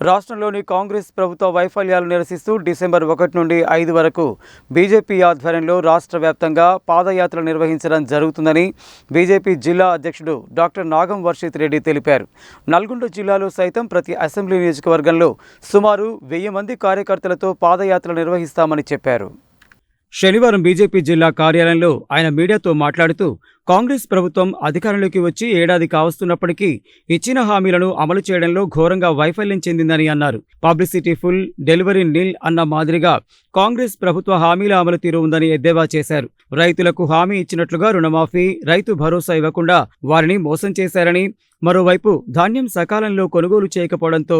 రాష్ట్రంలోని కాంగ్రెస్ ప్రభుత్వ వైఫల్యాలు నిరసిస్తూ డిసెంబర్ ఒకటి నుండి ఐదు వరకు బీజేపీ ఆధ్వర్యంలో రాష్ట్ర వ్యాప్తంగా పాదయాత్ర నిర్వహించడం జరుగుతుందని బీజేపీ జిల్లా అధ్యక్షుడు డాక్టర్ నాగం వర్షిత్ రెడ్డి తెలిపారు. నల్గొండ జిల్లాలో సైతం ప్రతి అసెంబ్లీ నియోజకవర్గంలో సుమారు వెయ్యి మంది కార్యకర్తలతో పాదయాత్ర నిర్వహిస్తామని చెప్పారు. శనివారం బీజేపీ జిల్లా కార్యాలయంలో ఆయన మీడియాతో మాట్లాడుతూ కాంగ్రెస్ ప్రభుత్వం అధికారంలోకి వచ్చి ఏడాది కావస్తున్నప్పటికీ ఇచ్చిన హామీలను అమలు చేయడంలో ఘోరంగా వైఫల్యం చెందిందని అన్నారు. పబ్లిసిటీ ఫుల్ డెలివరీ నిల్ అన్న మాదిరిగా కాంగ్రెస్ ప్రభుత్వ హామీల అమలు తీరు ఉందని ఎద్దేవా చేశారు. రైతులకు హామీ ఇచ్చినట్లుగా రుణమాఫీ రైతు భరోసా ఇవ్వకుండా వారిని మోసం చేశారని మరోవైపు ధాన్యం సకాలంలో కొనుగోలు చేయకపోవడంతో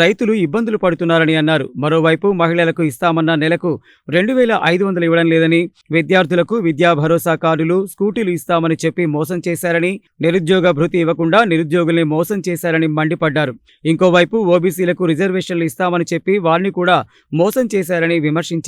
రైతులు ఇబ్బందులు పడుతున్నారని అన్నారు. మరోవైపు మహిళలకు ఇస్తామన్న నెలకు రెండు వేల ఐదు వందలు ఇవ్వడం లేదని విద్యార్థులకు విద్యా భరోసా కార్డులు స్కూటీలు ఇస్తామని చెప్పి మోసం చేశారని నిరుద్యోగ భృతి ఇవ్వకుండా నిరుద్యోగుల్ని మోసం చేశారని మండిపడ్డారు. ఇంకోవైపు ఓబీసీలకు రిజర్వేషన్లు ఇస్తామని చెప్పి వారిని కూడా మోసం చేశారని విమర్శించారు.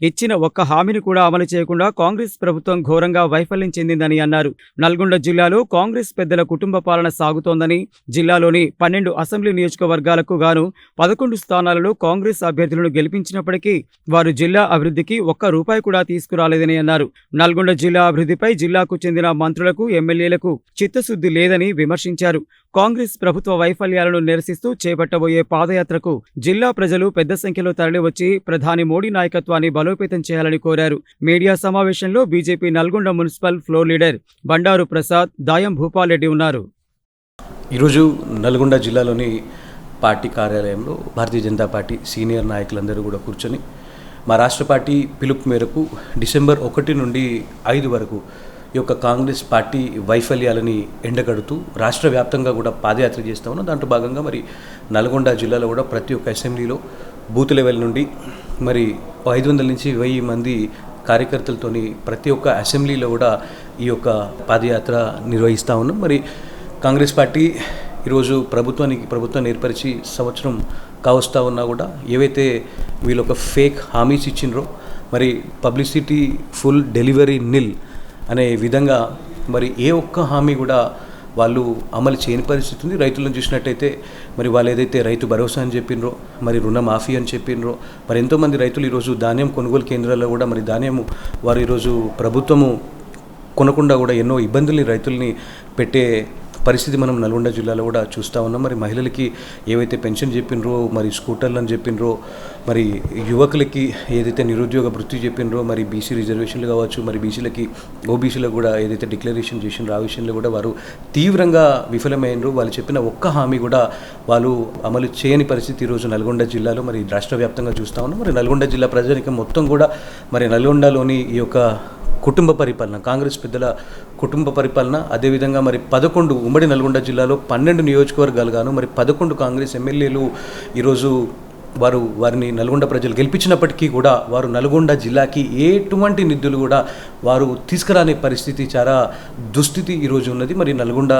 ఇచ్చిన ఒక్క హామీని కూడా అమలు చేయకుండా కాంగ్రెస్ ప్రభుత్వం ఘోరంగా వైఫల్యం చెందిందని అన్నారు. నల్గొండ జిల్లాలో కాంగ్రెస్ పెద్దల కుటుంబ పాలన సాగుతోందని జిల్లాలోని పన్నెండు అసెంబ్లీ నియోజకవర్గాలకు గాను పదకొండు స్థానాలలో కాంగ్రెస్ అభ్యర్థులను గెలిపించినప్పటికీ వారు జిల్లా అభివృద్ధికి ఒక్క రూపాయి కూడా తీసుకురాలేదని అన్నారు. నల్గొండ జిల్లా అభివృద్ధిపై జిల్లాకు చెందిన మంత్రులకు ఎమ్మెల్యేలకు చిత్తశుద్ధి లేదని విమర్శించారు. కాంగ్రెస్ ప్రభుత్వ వైఫల్యాలను నిరసిస్తూ చేపట్టబోయే పాదయాత్రకు జిల్లా ప్రజలు పెద్ద సంఖ్యలో తరలివచ్చి ప్రధాని మోడీ నాయకత్వాన్ని బలోపేతం చేయాలని కోరారు. మీడియా సమావేశంలో BJP Nalgonda municipal floor leader Bandaru Prasad Dayam Bhupal Reddy ఉన్నారు. ఈరోజు నల్గొండ జిల్లాలోని పార్టీ కార్యాలయంలో భారతీయ జనతా పార్టీ సీనియర్ నాయకులందరూ కూడా కూర్చొని మా రాష్ట్ర పార్టీ పిలుపు మేరకు డిసెంబర్ ఒకటి నుండి ఐదు వరకు ఈ యొక్క కాంగ్రెస్ పార్టీ వైఫల్యాలని ఎండగడుతూ రాష్ట్ర వ్యాప్తంగా కూడా పాదయాత్ర చేస్తా ఉన్నాం. దాంట్లో భాగంగా మరి నల్గొండ జిల్లాలో కూడా ప్రతి ఒక్క అసెంబ్లీలో బూత్ లెవెల్ నుండి మరి ఐదు వందల నుంచి వెయ్యి మంది కార్యకర్తలతోని ప్రతి ఒక్క అసెంబ్లీలో కూడా ఈ యొక్క పాదయాత్ర నిర్వహిస్తూ ఉన్నాం. మరి కాంగ్రెస్ పార్టీ ఈరోజు ప్రభుత్వానికి ప్రభుత్వాన్ని ఏర్పరిచి సంవత్సరం కావస్తా ఉన్నా కూడా ఏవైతే వీళ్ళొక ఫేక్ హామీస్ ఇచ్చిండ్రో మరి పబ్లిసిటీ ఫుల్ డెలివరీ నిల్ అనే విధంగా మరి ఏ ఒక్క హామీ కూడా వాళ్ళు అమలు చేయని పరిస్థితి ఉంది. రైతులను చూసినట్టయితే మరి వాళ్ళు ఏదైతే రైతు భరోసా అని చెప్పినరో మరి రుణమాఫీ అని చెప్పినరో మరి ఎంతోమంది రైతులు ఈరోజు ధాన్యం కొనుగోలు కేంద్రాల్లో కూడా మరి ధాన్యము వారు ఈరోజు ప్రభుత్వము కొనకుండా కూడా ఎన్నో ఇబ్బందుల్ని రైతుల్ని పెట్టే పరిస్థితి మనం నల్గొండ జిల్లాలో కూడా చూస్తూ ఉన్నాం. మరి మహిళలకి ఏవైతే పెన్షన్ చెప్పినరో మరి స్కూటర్లు అని చెప్పినరో మరి యువకులకి ఏదైతే నిరుద్యోగ వృత్తి చెప్పినరో మరి బీసీ రిజర్వేషన్లు కావచ్చు మరి బీసీలకి ఓబీసీలకు కూడా ఏదైతే డిక్లరేషన్ చేసినారో ఆ విషయంలో కూడా వారు తీవ్రంగా విఫలమైనరు వాళ్ళు చెప్పిన ఒక్క హామీ కూడా వాళ్ళు అమలు చేయని పరిస్థితి ఈరోజు నల్గొండ జిల్లాలో. మరి రాష్ట్ర వ్యాప్తంగా చూస్తూ ఉన్నాం. మరి నల్గొండ జిల్లా ప్రజానికం మొత్తం కూడా మరి నల్గొండలోని ఈ యొక్క కుటుంబ పరిపాలన కాంగ్రెస్ పెద్దల కుటుంబ పరిపాలన అదేవిధంగా మరి పదకొండు ఉమ్మడి నల్గొండ జిల్లాలో పన్నెండు నియోజకవర్గాలు గాను మరి పదకొండు కాంగ్రెస్ ఎమ్మెల్యేలు ఈరోజు వారు వారిని నల్గొండ ప్రజలు గెలిపించినప్పటికీ కూడా వారు నల్గొండ జిల్లాకి ఎటువంటి నిధులు కూడా వారు తీసుకురాని పరిస్థితి చాలా దుస్థితి ఈరోజు ఉన్నది. మరి నల్గొండ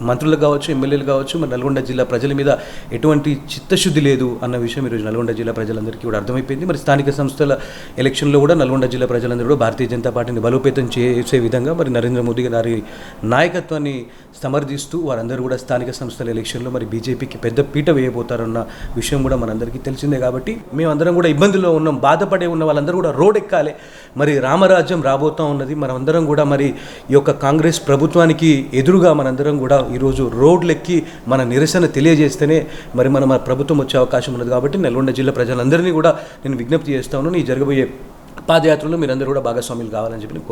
మంత్రులు కావచ్చు ఎమ్మెల్యేలు కావచ్చు మరి నల్గొండ జిల్లా ప్రజల మీద ఎటువంటి చిత్తశుద్ధి లేదు అన్న విషయం ఈరోజు నల్గొండ జిల్లా ప్రజలందరికీ కూడా అర్థమైపోయింది. మరి స్థానిక సంస్థల ఎలక్షన్లో కూడా నల్గొండ జిల్లా ప్రజలందరూ కూడా భారతీయ జనతా పార్టీని బలోపేతం చేసే విధంగా మరి నరేంద్ర మోదీ గారి నాయకత్వాన్ని సమర్థిస్తూ వారందరూ కూడా స్థానిక సంస్థల ఎలక్షన్లో మరి బీజేపీకి పెద్ద పీట వేయబోతారన్న విషయం కూడా మనందరికీ తెలిసిందే కాబట్టి మేమందరం కూడా ఇబ్బందుల్లో ఉన్నాం బాధపడే ఉన్న వాళ్ళందరూ కూడా రోడ్ ఎక్కాలి మరి రామరాజ్యం రాబోతా ఉన్నది. మనందరం కూడా మరి ఈ యొక్క కాంగ్రెస్ ప్రభుత్వానికి ఎదురుగా మనందరం కూడా ఈరోజు రోడ్లెక్కి మన నిరసన తెలియజేస్తేనే మరి మన మన ప్రభుత్వం వచ్చే అవకాశం ఉన్నది కాబట్టి నల్గొండ జిల్లా ప్రజలందరినీ కూడా నేను విజ్ఞప్తి చేస్తా ఉన్నాను. ఈ జరగబోయే పాదయాత్రలో మీరందరూ కూడా భాగస్వాములు కావాలని చెప్పి నేను